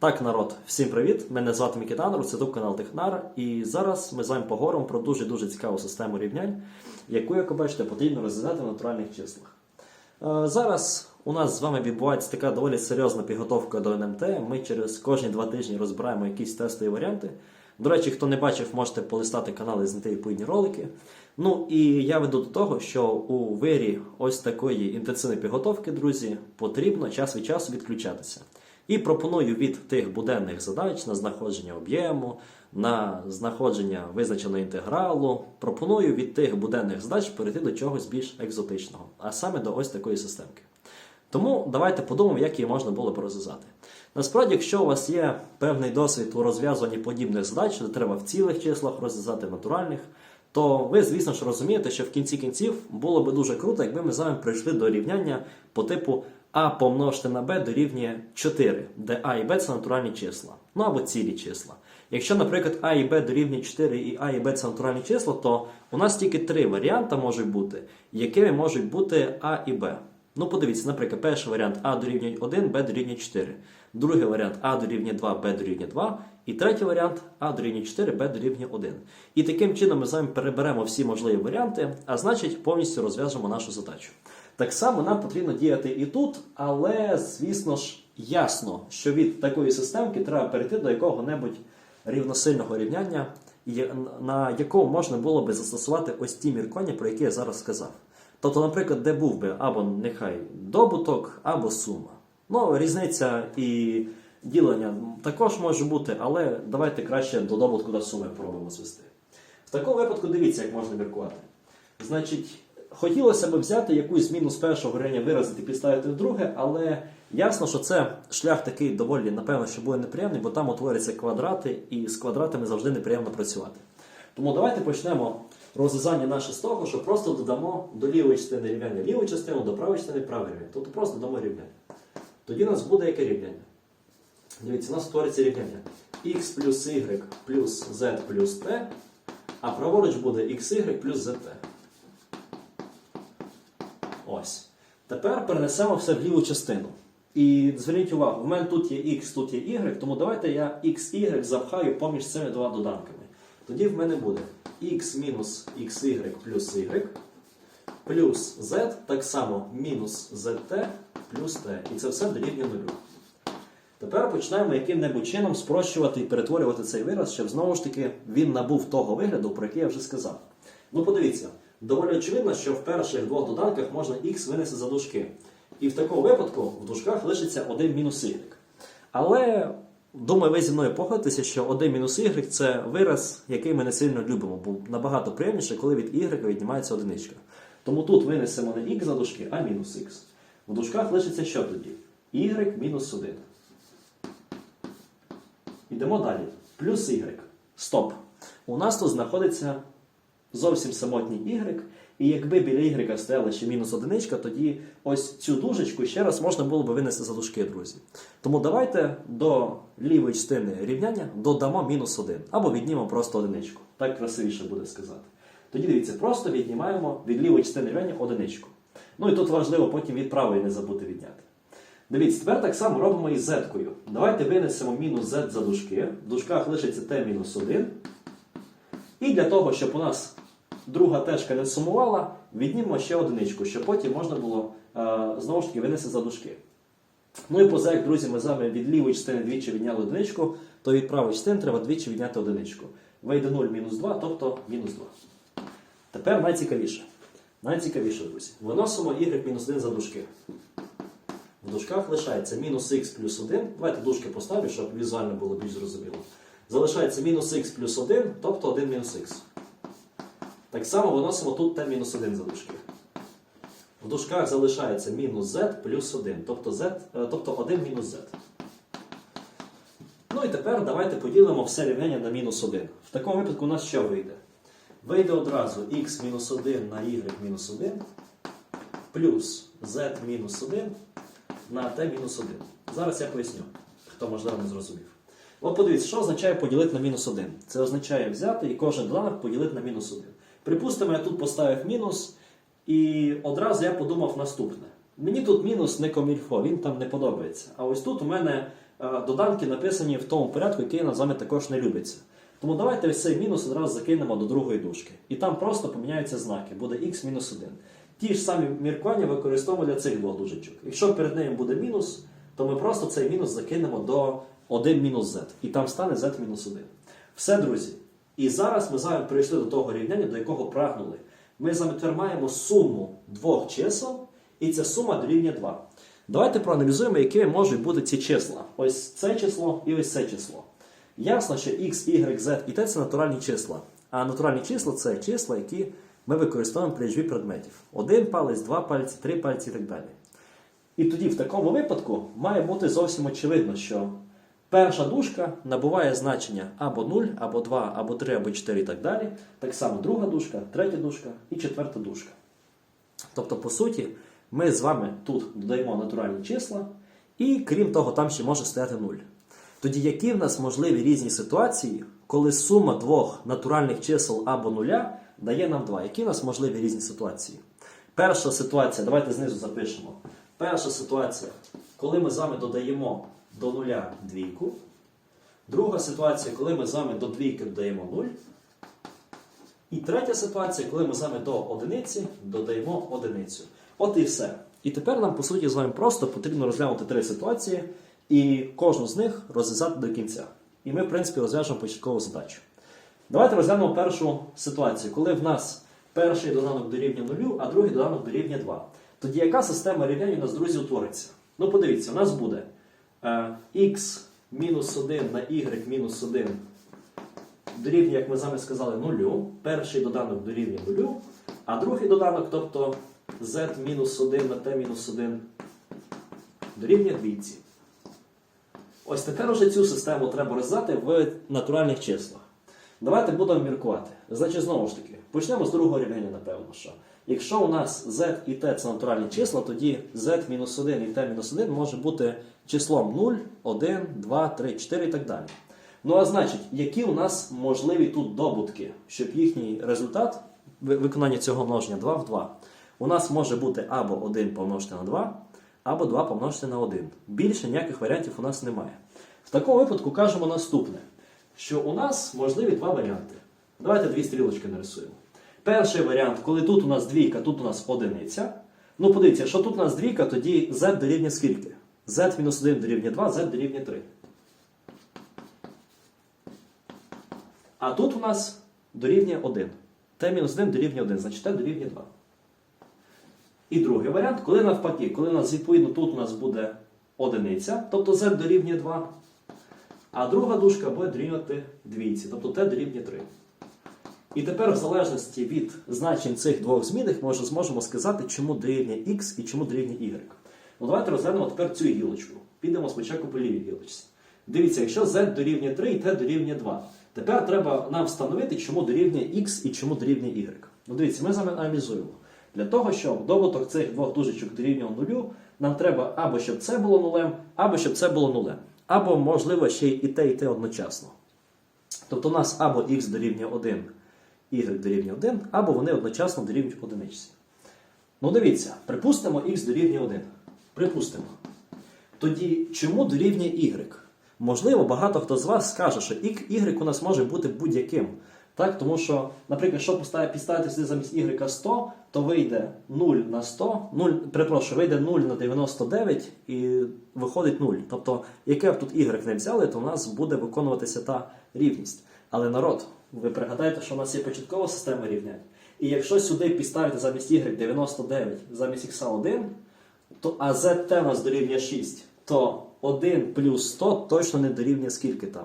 Так, народ, всім привіт! Мене звати Микитанор, це YouTube канал Технар. І зараз ми з вами поговоримо про дуже-дуже цікаву систему рівнянь, яку, як ви бачите, потрібно розв'язати в натуральних числах. Е, Зараз у нас з вами відбувається така доволі серйозна підготовка до НМТ. Ми через кожні два тижні розбираємо якісь тестові варіанти. До речі, хто не бачив, можете полистати канал і знайти відповідні ролики. Ну і я веду до того, що у вирі ось такої інтенсивної підготовки, друзі, потрібно час від часу відключатися. І пропоную від тих буденних задач на знаходження об'єму, на знаходження визначеного інтегралу. Пропоную від тих буденних задач перейти до чогось більш екзотичного, а саме до ось такої системки. Тому давайте подумаємо, як її можна було б розв'язати. Насправді, якщо у вас є певний досвід у розв'язуванні подібних задач, де треба в цілих числах розв'язати натуральних, то ви, звісно ж, розумієте, що в кінці кінців було би дуже круто, якби ми з вами прийшли до рівняння по типу А помножити на Б дорівнює 4, де А і Б це натуральні числа, ну або цілі числа. Якщо, наприклад, А і Б дорівнює 4 і А і Б це натуральні числа, то у нас тільки три варіанти можуть бути, якими можуть бути А і Б. Ну, подивіться, наприклад, перший варіант А дорівнює 1, Б дорівнює 4. Другий варіант А дорівнює 2, Б дорівнює 2. І третій варіант А дорівнює 4, Б дорівнює 1. І таким чином ми з вами переберемо всі можливі варіанти, а значить повністю розв'яжемо нашу задачу. Так само нам потрібно діяти і тут, але, звісно ж, ясно, що від такої системки треба перейти до якого-небудь рівносильного рівняння, на якому можна було би застосувати ось ті міркування, про які я зараз сказав. Тобто, наприклад, де був би або нехай добуток, або сума. Ну, різниця і ділення також може бути, але давайте краще до добутку до суми пробуємо звести. В такому випадку дивіться, як можна міркувати. Значить, хотілося б взяти якусь зміну з першого рівня виразити, підставити в друге, але ясно, що це шлях такий доволі, напевно, що буде неприємний, бо там утворюються квадрати, і з квадратами завжди неприємно працювати. Тому давайте почнемо розв'язання наше з того, що просто додамо до лівої частини рівняння ліву частину, до правої частини праве рівняння. Тобто просто додамо рівняння. Тоді у нас буде яке рівняння? Дивіться, у нас створиться рівняння x плюс y плюс z плюс t, а праворуч буде xy плюс zt. Ось. Тепер перенесемо все в ліву частину. І зверніть увагу, в мене тут є x, тут є y, тому давайте я xy запхаю поміж цими двома доданками. Тоді в мене буде x мінус xy плюс y плюс z, так само мінус zt плюс t. І це все дорівнює нулю. Тепер починаємо яким-небудь чином спрощувати і перетворювати цей вираз, щоб знову ж таки він набув того вигляду, про який я вже сказав. Ну, подивіться, доволі очевидно, що в перших двох доданках можна x винести за дужки. І в такому випадку в дужках лишиться 1 мінус y. Але думаю, ви зі мною погодитеся, що 1 мінус y це вираз, який ми не сильно любимо, бо набагато приємніше, коли від y віднімається одиничка. Тому тут винесемо не x за дужки, а мінус x. В дужках лишиться що тоді? y мінус 1. Йдемо далі. Плюс y. Стоп. У нас тут знаходиться зовсім самотній y. І якби біля y стояла ще мінус одиничка, тоді ось цю дужечку ще раз можна було б винести за дужки, друзі. Тому давайте до лівої частини рівняння додамо мінус 1. Або віднімемо просто одиничку. Так красивіше буде сказати. Тоді дивіться, просто віднімаємо від лівої частини рівняння одиничку. Ну і тут важливо потім від правої не забути відняти. Дивіться, тепер так само робимо із z-кою. Давайте винесемо мінус z за дужки. В дужках лишиться t-1. І для того, щоб у нас друга тежка не сумувала, віднімемо ще одиничку, щоб потім можна було е, знову ж таки винести за дужки. Ну і поза як, друзі, ми з вами від лівої частини двічі відняли одиничку, то від правої частини треба двічі відняти одиничку. Вийде 0 мінус 2, тобто мінус 2. Тепер найцікавіше. Найцікавіше, друзі. Виносимо y-1 за дужки. В дужках лишається мінус х плюс 1. Давайте дужки поставлю, щоб візуально було більш зрозуміло. Залишається мінус х плюс 1, тобто 1 мінус х. Так само виносимо тут t мінус 1 за дужки. В дужках залишається мінус z плюс 1, тобто, z, е, тобто 1 мінус z. Ну і тепер давайте поділимо все рівняння на мінус 1. В такому випадку у нас що вийде? Вийде одразу x мінус 1 на y мінус 1 плюс z мінус 1 на t мінус 1. Зараз я поясню, хто можливо не зрозумів. От подивіться, що означає поділити на мінус 1. Це означає взяти і кожен доданок поділити на мінус 1. Припустимо, я тут поставив мінус, і одразу я подумав наступне. Мені тут мінус не комільфо, він там не подобається. А ось тут у мене е, доданки написані в тому порядку, який нам з вами також не любиться. Тому давайте ось цей мінус одразу закинемо до другої дужки. І там просто поміняються знаки, буде х мінус 1. Ті ж самі міркування використовуємо для цих двох дужечок. Якщо перед ними буде мінус, то ми просто цей мінус закинемо до 1 мінус z. І там стане z мінус 1. Все, друзі. І зараз ми з вами прийшли до того рівняння, до якого прагнули. Ми з маємо суму двох чисел, і ця сума дорівнює 2. Давайте проаналізуємо, якими можуть бути ці числа. Ось це число і ось це число. Ясно, що x, y, z і t це натуральні числа. А натуральні числа це числа, які ми використовуємо при лічбі предметів. Один палець, два пальці, три пальці і так далі. І тоді в такому випадку має бути зовсім очевидно, що перша дужка набуває значення або 0, або 2, або 3, або 4 і так далі. Так само друга дужка, третя дужка і четверта дужка. Тобто, по суті, ми з вами тут додаємо натуральні числа, і крім того, там ще може стояти 0. Тоді які в нас можливі різні ситуації, коли сума двох натуральних чисел або нуля дає нам 2? Які в нас можливі різні ситуації? Перша ситуація, давайте знизу запишемо. Перша ситуація, коли ми з вами додаємо до нуля двійку. Друга ситуація, коли ми з вами до двійки додаємо 0. І третя ситуація, коли ми з вами до одиниці додаємо одиницю. От і все. І тепер нам, по суті, з вами просто потрібно розглянути три ситуації і кожну з них розв'язати до кінця. І ми, в принципі, розв'яжемо початкову задачу. Давайте розглянемо першу ситуацію, коли в нас перший доданок дорівнює нулю, а другий доданок дорівнює 2. Тоді яка система рівнянь у нас, друзі, утвориться? Ну, подивіться, у нас буде е, x мінус 1 на y мінус 1 дорівнює, як ми з вами сказали, нулю. Перший доданок дорівнює нулю, а другий доданок, тобто z мінус 1 на t мінус 1 дорівнює двійці. Ось тепер уже цю систему треба роздати в натуральних числах. Давайте будемо міркувати. Значить, знову ж таки, почнемо з другого рівняння, напевно, що. Якщо у нас z і t це натуральні числа, тоді z-1 і t-1 може бути числом 0, 1, 2, 3, 4 і так далі. Ну а значить, які у нас можливі тут добутки, щоб їхній результат виконання цього множення 2 в 2. У нас може бути або 1 помножити на 2, або 2 помножити на 1. Більше ніяких варіантів у нас немає. В такому випадку кажемо наступне, що у нас можливі два варіанти. Давайте дві стрілочки нарисуємо. Перший варіант, коли тут у нас двійка, тут у нас одиниця. Ну, подивіться, що тут у нас двійка, тоді z дорівнює скільки? z-1 дорівнює 2, z дорівнює 3. А тут у нас дорівнює 1. t-1 дорівнює 1, значить t дорівнює 2. І другий варіант, коли навпаки, коли у нас відповідно тут у нас буде одиниця, тобто z дорівнює 2, а друга дужка буде дорівнювати двійці, тобто t дорівнює 3. І тепер, в залежності від значень цих двох змінних, ми зможемо сказати, чому дорівнює x і чому дорівнює y. Ну давайте розглянемо тепер цю гілочку. Підемо спочатку по лівій гілочці. Дивіться, якщо z дорівнює 3 і t дорівнює 2. Тепер треба нам встановити, чому дорівнює x і чому дорівнює y. Ну дивіться, ми з вами аналізуємо. Для того, щоб добуток цих двох дужечок дорівнював нулю, нам треба або щоб це було нулем, або щоб це було нулем. Або, можливо, ще й і те, і те одночасно. Тобто у нас або x дорівнює 1, y дорівнює 1, або вони одночасно дорівнюють одиничці. Ну дивіться, припустимо x дорівнює 1. Припустимо. Тоді чому дорівнює y? Можливо, багато хто з вас скаже, що y у нас може бути будь-яким. Так? Тому що, наприклад, якщо підставити сюди замість y 100, то вийде 0 на 100, 0, перепрошую, вийде 0 на 99 і виходить 0. Тобто, яке б тут y не взяли, то у нас буде виконуватися та рівність. Але народ, ви пригадаєте, що у нас є початкова система рівнянь. І якщо сюди підставити замість y 99, замість x 1, то, а ZT у нас дорівнює 6, то 1 плюс 100 точно не дорівнює скільки там?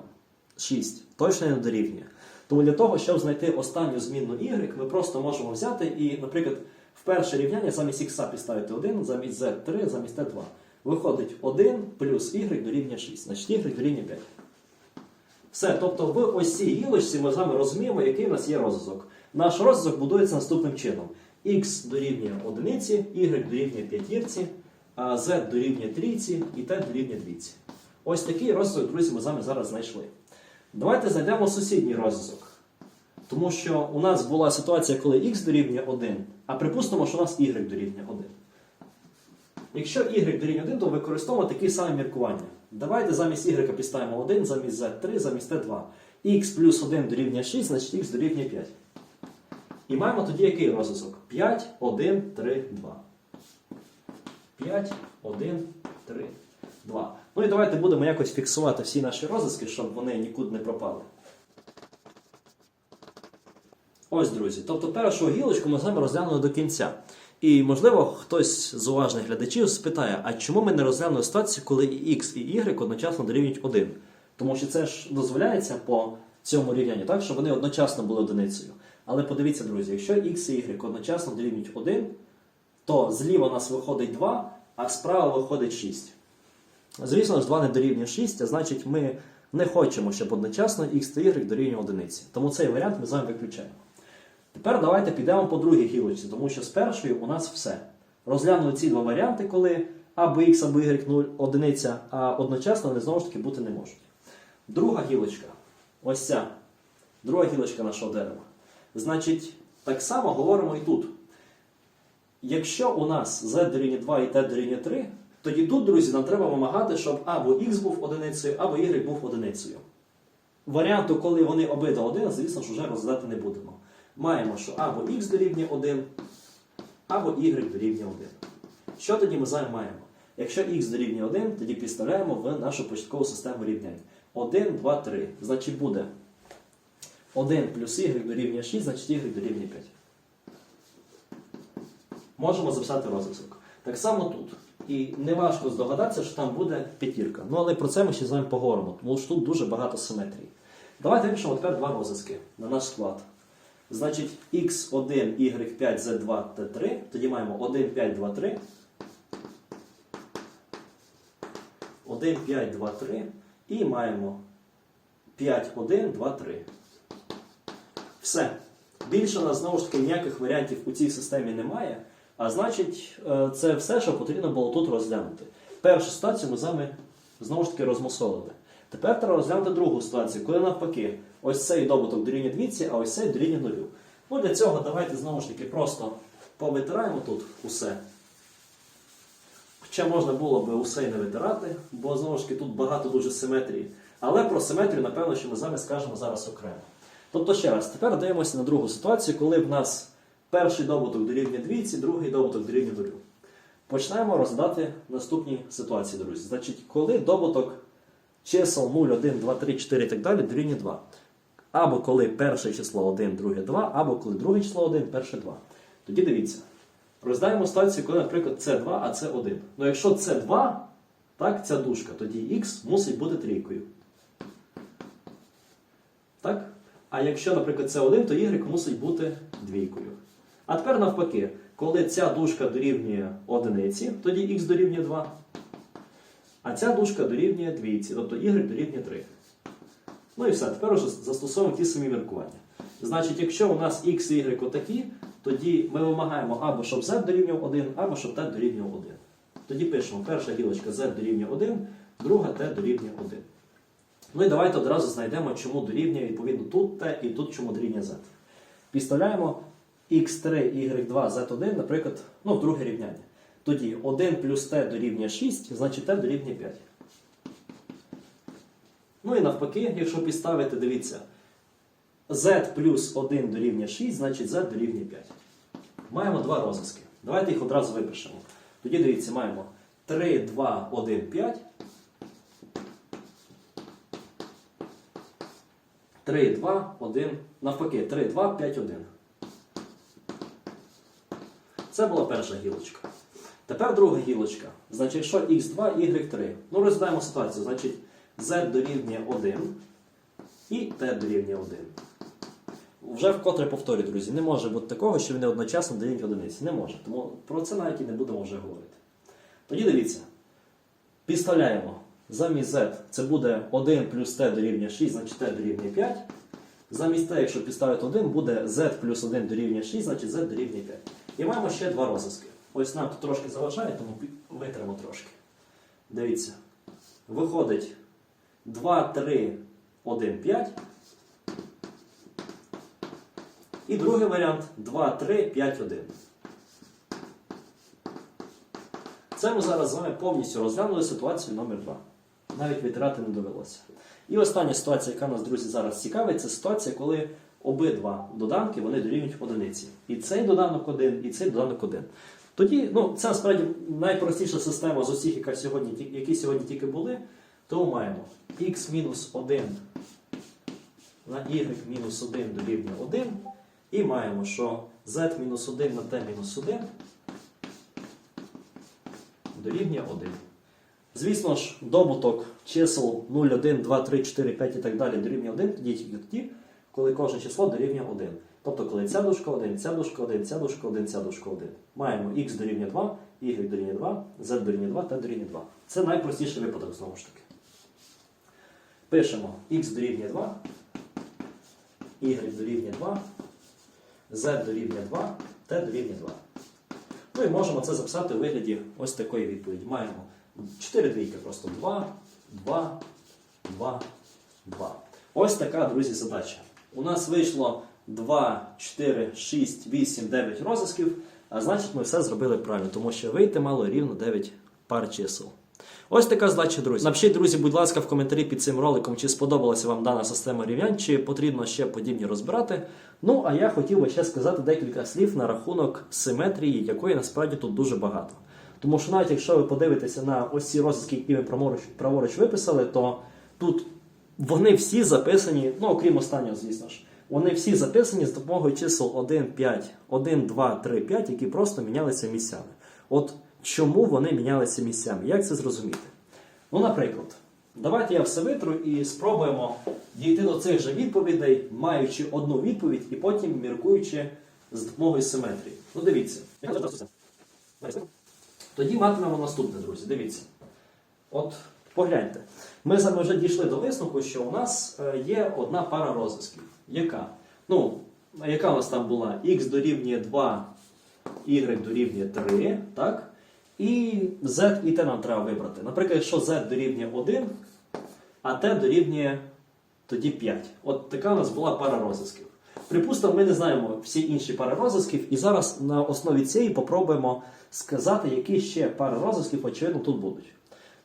6. Точно не дорівнює. Тому для того, щоб знайти останню змінну y, ми просто можемо взяти і, наприклад, в перше рівняння замість x підставити 1, замість z3, замість t2. Виходить 1 плюс y дорівнює 6. Значить y дорівнює 5. Все, тобто в ось цій гілочці ми з вами розуміємо, який в нас є розв'язок. Наш розв'язок будується наступним чином: x дорівнює 1, y дорівнює 5, а z дорівнює 3 і t дорівнює 2. Ось такий розв'язок, друзі, ми з вами зараз знайшли. Давайте знайдемо сусідній розв'язок. Тому що у нас була ситуація, коли x дорівнює 1, а припустимо, що у нас y дорівнює 1. Якщо y дорівнює 1, то використовуємо такі самі міркування. Давайте замість y підставимо 1, замість z 3, замість t 2. x плюс 1 дорівнює 6, значить x дорівнює 5. І маємо тоді який розв'язок? 5, 1, 3, 2. 5, 1, 3, 2. Ну і давайте будемо якось фіксувати всі наші розв'язки, щоб вони нікуди не пропали. Ось, друзі. Тобто першу гілочку ми з вами розглянули до кінця. І, можливо, хтось з уважних глядачів спитає, а чому ми не розглянули ситуацію, коли x, і y одночасно дорівнюють 1? Тому що це ж дозволяється по цьому рівнянню, так, щоб вони одночасно були одиницею. Але подивіться, друзі, якщо x і y одночасно дорівнюють 1, то зліва у нас виходить 2, а справа виходить 6. Звісно ж, 2 не дорівнює 6, а значить ми не хочемо, щоб одночасно x та y дорівнював одиниці. Тому цей варіант ми з вами виключаємо. Тепер давайте підемо по другій гілочці, тому що з першою у нас все. Розглянули ці два варіанти, коли або x, або y 0 одиниця, а одночасно вони знову ж таки бути не можуть. Друга гілочка, ось ця, друга гілочка нашого дерева. Значить, так само говоримо і тут. Якщо у нас z дорівнює 2 і t дорівнює 3, тоді тут, друзі, нам треба вимагати, щоб або x був одиницею, або y був одиницею. Варіанту, коли вони обидва один, звісно ж, вже розглядати не будемо. Маємо, що або x дорівнює 1, або y дорівнює 1. Що тоді ми з вами маємо? Якщо x дорівнює 1, тоді підставляємо в нашу початкову систему рівнянь. 1, 2, 3. Значить буде 1 плюс y дорівнює 6, значить y дорівнює 5. Можемо записати розв'язок. Так само тут. І не важко здогадатися, що там буде п'ятірка. Ну але про це ми ще з вами поговоримо, тому що тут дуже багато симетрії. Давайте випишемо тепер два розв'язки на наш склад. Значить, x1, y5, z2, t3. Тоді маємо 1, 5, 2, 3. 1, 5, 2, 3. І маємо 5, 1, 2, 3. Все. Більше у нас знову ж таки ніяких варіантів у цій системі немає. А значить, е, це все, що потрібно було тут розглянути. Першу ситуацію ми з вами знову ж таки розмусолили. Тепер треба розглянути другу ситуацію, коли навпаки, ось цей добуток дорівнює двійці, а ось цей дорівнює нулю. Ну для цього давайте знову ж таки просто повитираємо тут усе. Хоча можна було би усе і не витирати, бо знову ж таки тут багато дуже симетрії. Але про симетрію, напевно, що ми з вами скажемо зараз окремо. Тобто, ще раз, тепер дивимося на другу ситуацію, коли в нас перший добуток дорівнює двійці, другий добуток дорівнює нулю. Почнемо розглядати наступні ситуації, друзі. Значить, коли добуток чисел 0, 1, 2, 3, 4 і так далі дорівнює 2. Або коли перше число 1, друге 2, або коли друге число 1, перше 2. Тоді дивіться. Розглядаємо ситуацію, коли, наприклад, це 2, а це 1. Ну якщо це 2, так, ця дужка, тоді х мусить бути трійкою. Так? А якщо, наприклад, це 1, то y мусить бути двійкою. А тепер навпаки, коли ця дужка дорівнює одиниці, тоді х дорівнює 2. А ця дужка дорівнює двійці, тобто y дорівнює 3. Ну і все, тепер вже застосовуємо ті самі міркування. Значить, якщо у нас x і y отакі, тоді ми вимагаємо або щоб z дорівнював 1, або щоб t дорівнював 1. Тоді пишемо перша гілочка z дорівнює 1, друга t дорівнює 1. Ну і давайте одразу знайдемо, чому дорівнює відповідно тут t і тут чому дорівнює z. Підставляємо x3, y2, z1, наприклад, ну, друге рівняння. Тоді 1 плюс t дорівнює 6, значить t дорівнює 5. Ну і навпаки, якщо підставити, дивіться, z плюс 1 дорівнює 6, значить z дорівнює 5. Маємо два розв'язки. Давайте їх одразу випишемо. Тоді дивіться, маємо 3, 2, 1, 5. 3, 2, 1. Навпаки, 3, 2, 5, 1. Це була перша гілочка. Тепер друга гілочка. Значить, якщо x2, y3. Ну, розглядаємо ситуацію. Значить, z дорівнює 1 і t дорівнює 1. Вже вкотре повторюю, друзі, не може бути такого, що вони одночасно дорівнюють одиниці. Не може. Тому про це навіть і не будемо вже говорити. Тоді дивіться. Підставляємо замість z це буде 1 плюс t дорівнює 6, значить t дорівнює 5. Замість t, якщо підставити 1, буде z плюс 1 дорівнює 6, значить z дорівнює 5. І маємо ще два розв'язки. Ось нам тут трошки заважає, тому витримо трошки. Дивіться. Виходить 2, 3, 1, 5. І другий варіант 2, 3, 5, 1. Це ми зараз з вами повністю розглянули ситуацію номер 2. навіть витирати не довелося. І остання ситуація, яка нас, друзі, зараз цікавить, це ситуація, коли обидва доданки вони дорівнюють одиниці. І цей доданок один, і цей доданок один. Тоді, ну, це насправді найпростіша система з усіх, яка сьогодні, які сьогодні тільки були. Тому маємо x мінус 1 на y мінус 1 дорівнює 1. І маємо, що z мінус 1 на t мінус 1 дорівнює 1. Звісно ж, добуток чисел 0, 1, 2, 3, 4, 5 і так далі дорівнює 1, тоді тільки тоді, коли кожне число дорівнює 1. Тобто, коли ця дужка 1, ця дужка 1, ця дужка 1, ця дужка 1. Маємо x дорівнює 2, y дорівнює 2, z дорівнює 2, t дорівнює 2. Це найпростіший випадок знову ж таки. Пишемо x дорівнює 2, y дорівнює 2, z дорівнює 2, t дорівнює 2. Ну і можемо це записати у вигляді ось такої відповіді. Маємо 4 двійки просто 2, 2, 2, 2. Ось така, друзі, задача. У нас вийшло 2, 4, 6, 8, 9 розв'язків, а значить ми все зробили правильно, тому що вийти мало рівно 9 пар чисел. Ось така задача, друзі. Напишіть, друзі, будь ласка, в коментарі під цим роликом, чи сподобалася вам дана система рівнянь, чи потрібно ще подібні розбирати. Ну, а я хотів би ще сказати декілька слів на рахунок симетрії, якої насправді тут дуже багато. Тому що навіть якщо ви подивитеся на ось ці розвитки, які ми праворуч, праворуч виписали, то тут вони всі записані, ну окрім останнього, звісно ж, вони всі записані з допомогою чисел 1, 5, 1, 2, 3, 5, які просто мінялися місцями. От чому вони мінялися місцями? Як це зрозуміти? Ну, наприклад, давайте я все витру і спробуємо дійти до цих же відповідей, маючи одну відповідь і потім міркуючи з допомогою симетрії. Ну, дивіться. Тоді матимемо наступне, друзі. Дивіться. От погляньте. Ми вами вже дійшли до висновку, що у нас е, є одна пара розв'язків. Яка? Ну, яка у нас там була? Х дорівнює 2, y дорівнює 3, так? І z і t нам треба вибрати. Наприклад, якщо z дорівнює 1, а t дорівнює тоді 5. От така у нас була пара розв'язків. Припустимо, ми не знаємо всі інші пари розв'язків, і зараз на основі цієї попробуємо сказати, які ще пари розв'язків, очевидно, тут будуть.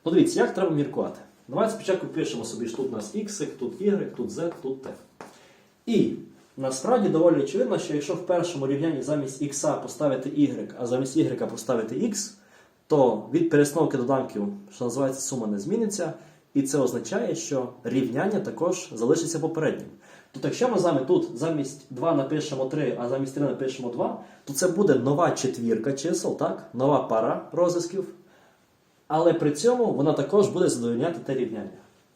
Ну, дивіться, як треба міркувати. Давайте спочатку пишемо собі, що тут у нас x, тут y, тут z, тут t. І насправді доволі очевидно, що якщо в першому рівнянні замість x поставити y, а замість y поставити x, то від перестановки доданків, що називається сума, не зміниться. І це означає, що рівняння також залишиться попереднім. Тобто, якщо ми з вами тут замість 2 напишемо 3, а замість 3 напишемо 2, то це буде нова четвірка чисел, так? нова пара розв'язків. Але при цьому вона також буде задовольняти те рівняння.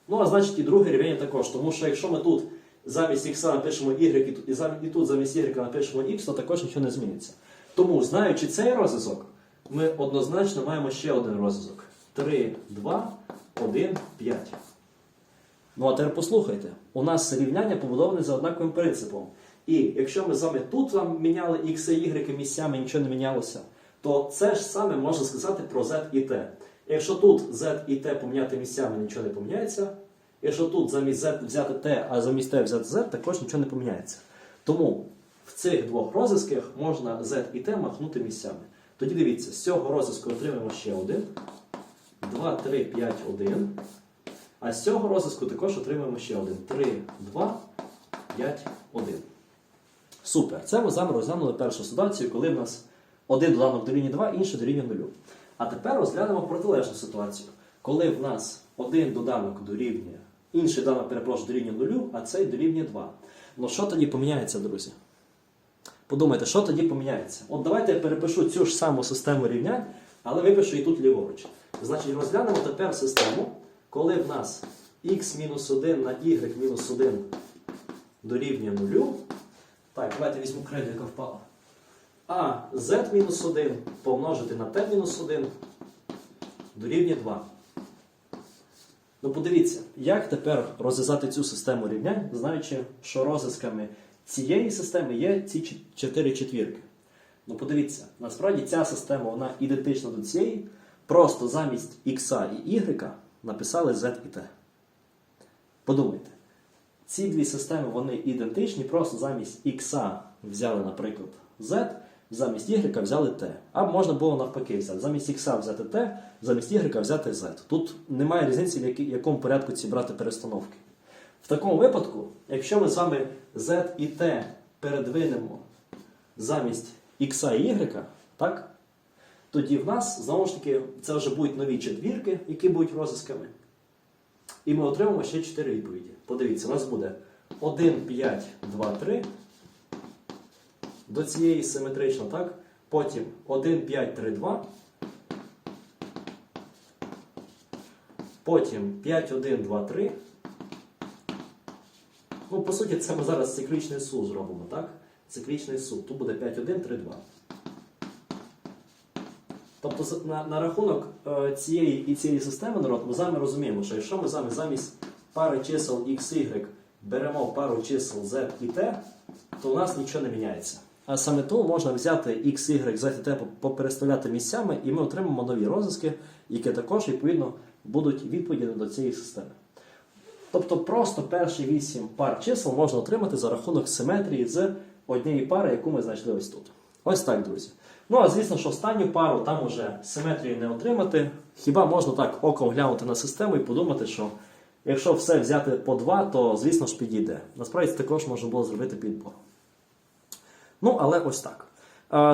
Ну, а значить і друге рівняння також. Тому що якщо ми тут замість x напишемо y, і тут, замість y напишемо x, то також нічого не зміниться. Тому, знаючи цей розв'язок, ми однозначно маємо ще один розв'язок. 3, 2, 1, 5. Ну а тепер послухайте, у нас рівняння побудоване за однаковим принципом. І якщо ми з вами тут вам міняли x і y місцями, нічого не мінялося, то це ж саме можна сказати про z і t. Якщо тут z і t поміняти місцями, нічого не поміняється. Якщо тут замість z взяти t, а замість t взяти z, також нічого не поміняється. Тому в цих двох розв'язках можна z і t махнути місцями. Тоді дивіться, з цього розв'язку отримаємо ще один. 2, 3, 5, 1. А з цього розв'язку також отримаємо ще один. 3, 2, 5, 1. Супер. Це ми з вами розглянули першу ситуацію, коли в нас один доданок дорівнює 2, інший дорівнює 0. А тепер розглянемо протилежну ситуацію, коли в нас один доданок дорівнює, інший доданок, перепрошую, дорівнює 0, а цей дорівнює 2. Ну що тоді поміняється, друзі? Подумайте, що тоді поміняється? От давайте я перепишу цю ж саму систему рівнянь, але випишу і тут ліворуч. Значить, розглянемо тепер систему, коли в нас x-1 на y-1 дорівнює 0. Так, давайте візьму креду, яка впала. А z-1 помножити на t-1 дорівнює 2. Ну подивіться, як тепер розв'язати цю систему рівнянь, знаючи, що розв'язками цієї системи є ці чі- чотири четвірки. Ну подивіться, насправді ця система вона ідентична до цієї, просто замість x і y написали z і t. Подумайте, ці дві системи вони ідентичні, просто замість x взяли, наприклад, z, замість y взяли t. Або можна було навпаки взяти. Замість x взяти t, замість y взяти z. Тут немає різниці, в якому порядку ці брати перестановки. В такому випадку, якщо ми з вами z і t передвинемо замість x і y, так? тоді в нас, знову ж таки, це вже будуть нові четвірки, які будуть розісками. І ми отримаємо ще 4 відповіді. Подивіться, у нас буде 1, 5, 2, 3. До цієї симетрично, так? Потім 1, 5, 3, 2. Потім 5, 1, 2, 3. Ну, по суті, це ми зараз циклічний суд зробимо, так? Циклічний суд. Тут буде 5, 1, 3, 2. Тобто на, на рахунок е, цієї і цієї системи народ, ми з розуміємо, що якщо ми з замість пари чисел x, y беремо пару чисел z і t, то у нас нічого не міняється. А саме тому можна взяти x, y, z t, попереставляти місцями, і ми отримаємо нові розв'язки, які також відповідно будуть відповіді до цієї системи. Тобто просто перші вісім пар чисел можна отримати за рахунок симетрії з однієї пари, яку ми знайшли ось тут. Ось так, друзі. Ну, а звісно, що останню пару там уже симетрії не отримати. Хіба можна так оком глянути на систему і подумати, що якщо все взяти по два, то звісно ж підійде. Насправді це також можна було зробити підбор. Ну, але ось так.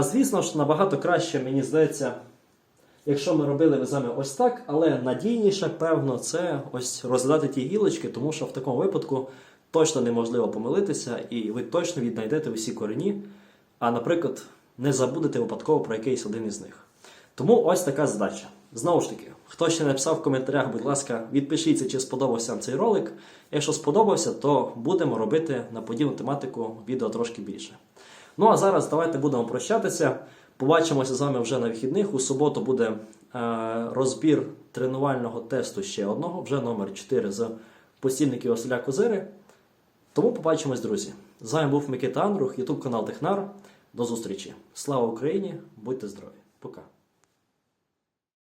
Звісно ж, набагато краще, мені здається, якщо ми робили вами ось так, але надійніше, певно, це ось розглядати ті гілочки, тому що в такому випадку точно неможливо помилитися, і ви точно віднайдете усі корені, а, наприклад, не забудете випадково про якийсь один із них. Тому ось така задача. Знову ж таки, хто ще написав в коментарях, будь ласка, відпишіться, чи сподобався цей ролик. Якщо сподобався, то будемо робити на подібну тематику відео трошки більше. Ну а зараз давайте будемо прощатися. Побачимося з вами вже на вихідних. У суботу буде е, розбір тренувального тесту ще одного, вже номер 4 з постільників Василя Козири. Тому побачимось, друзі. З вами був Микита Андрух, Ютуб канал Технар. До зустрічі. Слава Україні! Будьте здорові! Пока!